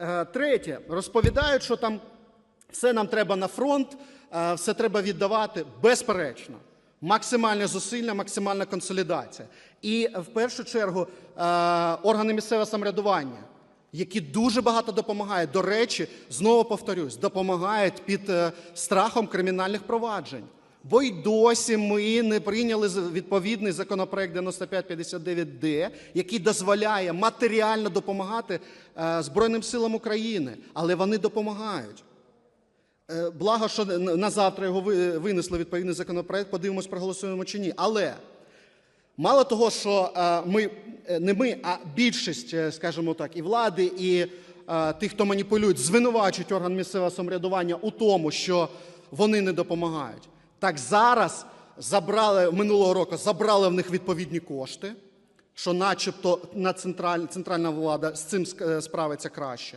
Е, Третє, розповідають, що там все нам треба на фронт, е, все треба віддавати. Безперечно. Максимальне зусилля, максимальна консолідація. І в першу чергу е, органи місцевого самоврядування, які дуже багато допомагають. До речі, знову повторюсь, допомагають під е, страхом кримінальних проваджень. Бо й досі ми не прийняли відповідний законопроект 9559Д, який дозволяє матеріально допомагати е, Збройним силам України, але вони допомагають. Е, Благо, що на завтра його винесли відповідний законопроект, подивимось, проголосуємо чи ні. Але мало того, що е, ми не ми, а більшість, скажімо так, і влади, і тих, хто маніпулюють, звинувачують орган місцевого самоврядування у тому, що вони не допомагають. Так зараз забрали минулого року, забрали в них відповідні кошти, що, начебто, на централь, центральна влада з цим е, справиться краще.